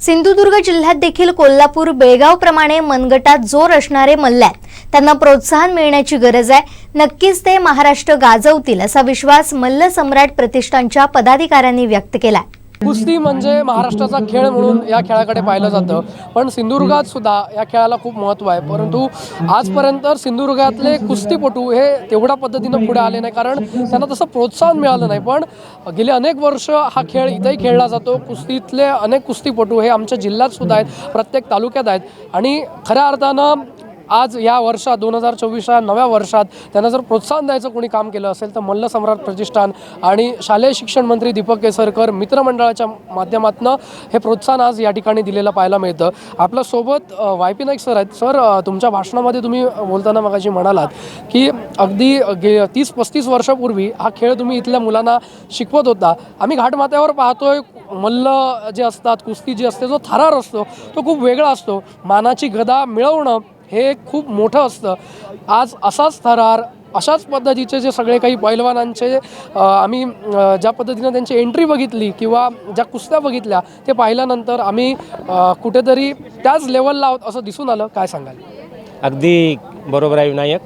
सिंधुदुर्ग जिल्ह्यात देखील कोल्हापूर बेळगाव प्रमाणे मनगटात जोर असणारे मल्ल्या आहेत. त्यांना प्रोत्साहन मिळण्याची गरज आहे. नक्कीच ते महाराष्ट्र गाजवतील असा विश्वास मल्ल सम्राट प्रतिष्ठानच्या पदाधिकाऱ्यांनी व्यक्त केला कुस्ती म्हणजे महाराष्ट्राचा खेळ म्हणून या खेळाकडे पाहिलं जातं. पण सिंधुदुर्गात सुद्धा या खेळाला खूप महत्त्व आहे. परंतु आजपर्यंत सिंधुदुर्गातले कुस्तीपटू हे तेवढ्या पद्धतीनं पुढे आले नाही. कारण त्यांना तसं प्रोत्साहन मिळालं नाही. पण गेले अनेक वर्ष हा खेळ इथंही खेळला जातो. कुस्तीतले अनेक कुस्तीपटू हे आमच्या जिल्ह्यात सुद्धा आहेत. प्रत्येक तालुक्यात आहेत. आणि खऱ्या अर्थानं आज या वर्षात दोन हजार चोवीस या नव्या वर्षात त्यांना जर प्रोत्साहन द्यायचं कोणी काम केलं असेल तर मल्ल सम्राट प्रतिष्ठान आणि शालेय शिक्षण मंत्री दीपक केसरकर मित्रमंडळाच्या माध्यमातून हे प्रोत्साहन आज या ठिकाणी दिलेलं पाहायला मिळतं. आपल्यासोबत वाय पी नाईक सर आहेत. सर तुमच्या भाषणामध्ये तुम्ही बोलताना मगाशी म्हणालात की अगदी गे तीस पस्तीस वर्षापूर्वी हा खेळ तुम्ही इथल्या मुलांना शिकवत होता. आम्ही घाटमाथ्यावर पाहतोय मल्ल जे असतात कुस्ती जी असते जो थरार असतो तो खूप वेगळा असतो. मानाची गदा मिळवणं हे खूप मोठं असतं. आज असाच थरार अशाच पद्धतीचे जे सगळे काही पैलवानांचे आम्ही ज्या पद्धतीनं त्यांची एंट्री बघितली किंवा ज्या कुस्त्या बघितल्या ते पाहिल्यानंतर आम्ही कुठेतरी त्याच लेवलला आहोत असं दिसून आलं. काय सांगाल? अगदी बरोबर आहे विनायक.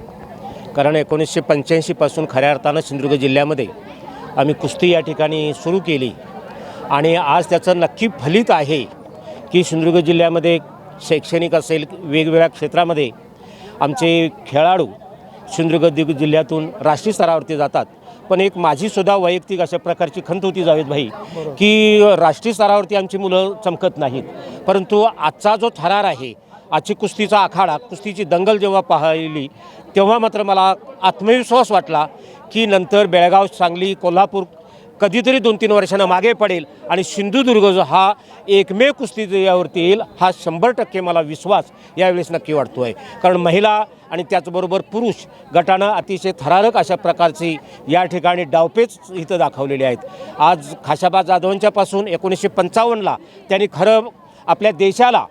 कारण एकोणीसशे पंच्याऐंशीपासून खऱ्या अर्थानं सिंधुदुर्ग जिल्ह्यामध्ये आम्ही कुस्ती या ठिकाणी सुरू केली. आणि आज त्याचं नक्की फलित आहे की सिंधुदुर्ग जिल्ह्यामध्ये शैक्षणिक असेल वेगवेगळ्या क्षेत्रामध्ये आमचे खेळाडू सिंधुदुर्ग जिल्ह्यातून राष्ट्रीय स्तरावरती जातात. पण एक माझीसुद्धा वैयक्तिक अशा प्रकारची खंत होती जावेद भाई की राष्ट्रीय स्तरावरती आमची मुलं चमकत नाहीत. परंतु आजचा जो थरार आहे आजची कुस्तीचा आखाडा कुस्तीची दंगल जेव्हा पाहिली तेव्हा मात्र मला आत्मविश्वास वाटला की नंतर बेळगाव सांगली कोल्हापूर कधीतरी दोन तीन वर्षांना मागे पडेल आणि सिंधुदुर्ग जो हा एकमेव कुस्ती यावरती येईल हा शंभर टक्के मला विश्वास यावेळेस नक्की वाटतो आहे कारण महिला आणि त्याचबरोबर पुरुष गटानं अतिशय थरारक अशा प्रकारची या ठिकाणी डावपेच इथं दाखवलेले आहेत. आज खाशाबा जाधवांच्यापासून एकोणीसशे पंचावन्नला त्यांनी खरं आपल्या देशाला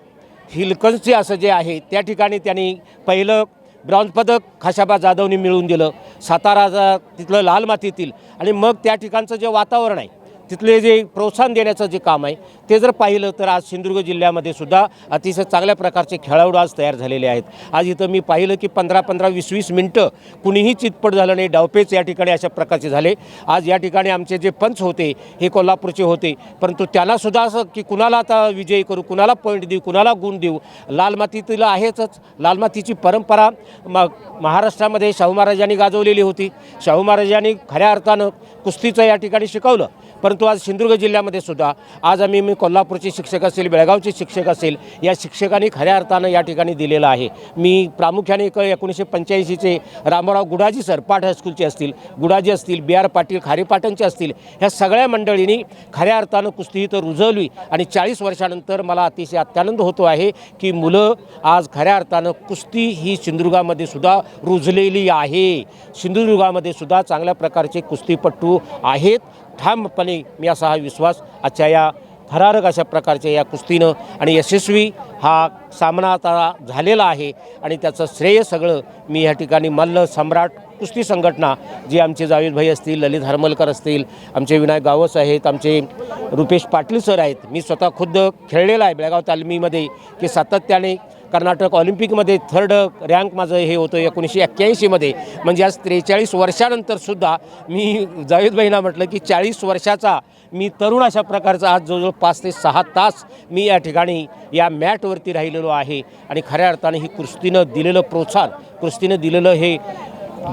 हिलकन्सी असं जे आहे त्या ठिकाणी त्यांनी पहिलं ब्रॉन्झ पदक खाशाबा जाधवनी मिळवून दिलं. सातारा तिथलं लाल मातीतील. आणि मग त्या ठिकाणचं जे वातावरण आहे तिथले जे प्रोत्साहन देण्याचं जे काम आहे ते जर पाहिलं तर आज सिंधुदुर्ग जिल्ह्यामध्ये सुद्धा अतिशय चांगल्या प्रकारचे खेळाडू आज तयार झालेले आहेत. आज इथं मी पाहिलं की पंधरा पंधरा वीस वीस मिनटं कुणीही चितपट झालं नाही. डावपेच या ठिकाणी अशा प्रकारचे झाले. आज या ठिकाणी आमचे जे पंच होते हे कोल्हापूरचे होते. परंतु त्यालासुद्धा असं की कुणाला आता विजयी करू कुणाला पॉईंट देऊ कुणाला गुण देऊ? लाल मातीतील आहेच लाल मातीची परंपरा म महाराष्ट्रामध्ये शाहू महाराजांनी गाजवलेली होती. शाहू महाराजांनी खऱ्या अर्थानं कुस्तीचं या ठिकाणी शिकवलं. परंतु आज सिंधुदुर्ग जिल्ह्यामध्ये सुद्धा आज आम्ही मी कोल्हापूरचे शिक्षक असेल बेळगावचे शिक्षक असेल या शिक्षकांनी खऱ्या अर्थानं या ठिकाणी दिलेलं आहे. मी प्रामुख्याने एक एकोणीसशे पंच्याऐंशीचे रामराव गुडाजी सर पाठ हायस्कूलचे असतील गुडाजी असतील बी आर पाटील खारेपाटणचे असतील ह्या सगळ्या मंडळींनी खऱ्या अर्थानं कुस्ती इथं रुजवली आणि चाळीस वर्षानंतर मला अतिशय अत्यानंद होतो आहे की मुलं आज खऱ्या अर्थानं कुस्ती ही सिंधुदुर्गामध्ये सुद्धा रुजलेली आहे. सिंधुदुर्गामध्ये सुद्धा चांगल्या प्रकारचे कुस्तीपटू आहेत. ठामपणे मी असा हा विश्वास आजच्या या थरारक अशा प्रकारच्या या कुस्तीनं आणि यशस्वी हा सामना आता झालेला आहे आणि त्याचं श्रेय सगळं मी या ठिकाणी मल्ल सम्राट कुस्ती संघटना जी आमचे जावेद भाई असतील ललित हरमलकर असतील आमचे विनायक गावस आहेत आमचे रुपेश पाटील सर आहेत मी स्वतः खुद्द खेळलेला आहे बेळगाव तालमीमध्ये की सातत्याने कर्नाटक ऑलिम्पिकमध्ये थर्ड रँक माझं हे होतं एकोणीसशे एक्क्याऐंशीमध्ये. म्हणजे आज त्रेचाळीस वर्षानंतरसुद्धा मी जावेदबाईंना म्हटलं की चाळीस वर्षाचा मी तरुण अशा प्रकारचा आज जवळजवळ पाच ते सहा तास मी या ठिकाणी या मॅटवरती राहिलेलो आहे. आणि खऱ्या अर्थाने ही कुस्तीनं दिलेलं प्रोत्साहन कुस्तीनं दिलेलं हे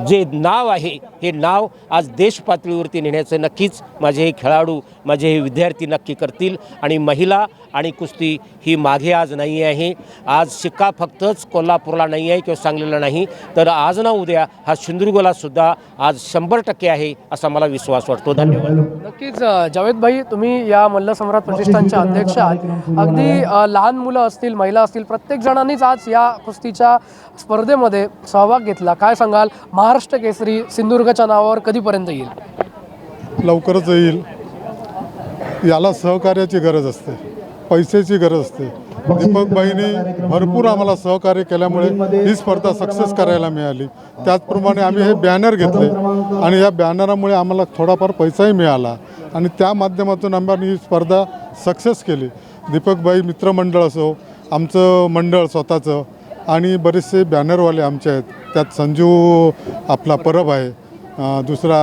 जे नाव आहे हे नाव आज देश पातळीवरती नेण्याचं नक्कीच माझे हे खेळाडू माझे हे विद्यार्थी नक्की करतील. आणि महिला आणि कुस्ती ही मागे आज नाही आहे. आज शिक्का फक्तच कोल्हापूरला नाही आहे किंवा सांगलीला नाही. तर आज ना उद्या हा सिंधुदुर्गलासुद्धा आज शंभर टक्के आहे असा मला विश्वास वाटतो. धन्यवाद. नक्कीच जावेद भाई तुम्ही या मल्लसम्राट प्रतिष्ठानच्या अध्यक्ष आहात. अगदी लहान मुलं असतील महिला असतील प्रत्येक जणांनीच आज या कुस्तीच्या स्पर्धेमध्ये सहभाग घेतला. काय सांगाल? महाराष्ट्र केसरी सिंधुदुर्गच्या नावावर कधीपर्यंत येईल? लवकरच येईल. याला सहकार्याची गरज असते. पैशाची गरज असते. दीपकबाईंनी भरपूर आम्हाला सहकार्य केल्यामुळे ही स्पर्धा सक्सेस करायला मिळाली. त्याचप्रमाणे आम्ही हे बॅनर घेतले. आणि या बॅनरामुळे आम्हाला थोडाफार पैसाही मिळाला. आणि त्या माध्यमातून आम्ही ही स्पर्धा सक्सेस केली. दीपकबाई मित्रमंडळ असो आमचं मंडळ स्वतःचं आणि बरेचसे बॅनरवाले आमचे आहेत. त्यात संजू आपला परब आहे दुसरा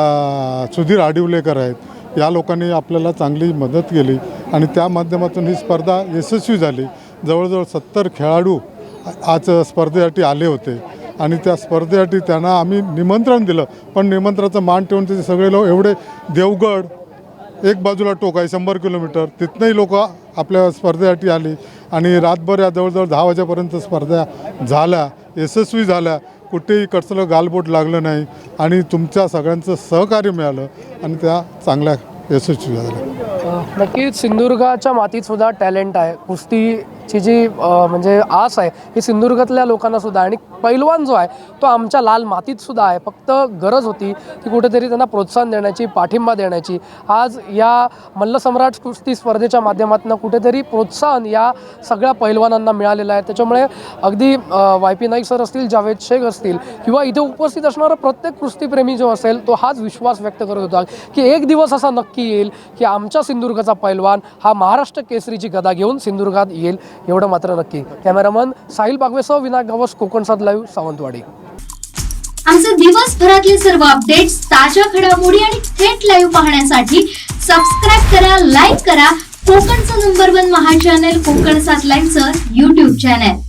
सुधीर आडिवलेकर आहेत. या लोकांनी आपल्याला चांगली मदत केली आणि त्या माध्यमातून ही स्पर्धा यशस्वी झाली. जवळजवळ सत्तर खेळाडू आज स्पर्धेसाठी आले होते आणि त्या स्पर्धेसाठी त्यांना आम्ही निमंत्रण दिलं. पण निमंत्रणाचं मान ठेवून ते सगळे लोक एवढे देवगड एक बाजूला टोक आहे शंभर किलोमीटर तिथनंही लोक आपल्या स्पर्धेसाठी आली आणि रातभर या जवळजवळ दहा वाजेपर्यंत स्पर्धा झाल्या यशस्वी झाल्या. कुठेही कसलं गालबोट लागलं नाही आणि तुमच्या सगळ्यांचं सहकार्य मिळालं आणि त्या चांगल्या यशस्वी झाल्या. नक्कीच सिंधुदुर्गाच्या मातीत सुद्धा टॅलेंट आहे. कुस्ती ची जी म्हणजे आस आहे ही सिंधुदुर्गातल्या लोकांना सुद्धा आणि पैलवान जो आहे तो आमच्या लाल मातीत सुद्धा आहे. फक्त गरज होती की कुठेतरी त्यांना प्रोत्साहन देण्याची पाठिंबा देण्याची. आज या मल्लसम्राट कुस्ती स्पर्धेच्या माध्यमातून कुठेतरी प्रोत्साहन या सगळ्या पैलवानांना मिळालेलं आहे. त्याच्यामुळे अगदी वाय पी नाईक सर असतील जावेद शेख असतील किंवा इथे उपस्थित असणारा प्रत्येक कुस्तीप्रेमी जो असेल तो हाच विश्वास व्यक्त करत होता की एक दिवस असा नक्की येईल की आमच्या सिंधुदुर्गाचा पैलवान हा महाराष्ट्र केसरीची गदा घेऊन सिंधुदुर्गात येईल. एवढं मात्र नक्की. Cameraman Sahil बागवेसह Vinayak Gawas कोकणसात live Sawantwadi. आमचे दिवसभरातले सर्व अपडेट्स ताज्या घडामोडी आणि थेट लाईव्ह पाहण्यासाठी सबस्क्राईब करा लाईक करा. कोकणचं नंबर वन महा चॅनल कोकण सात लाईव्हचं युट्यूब चॅनल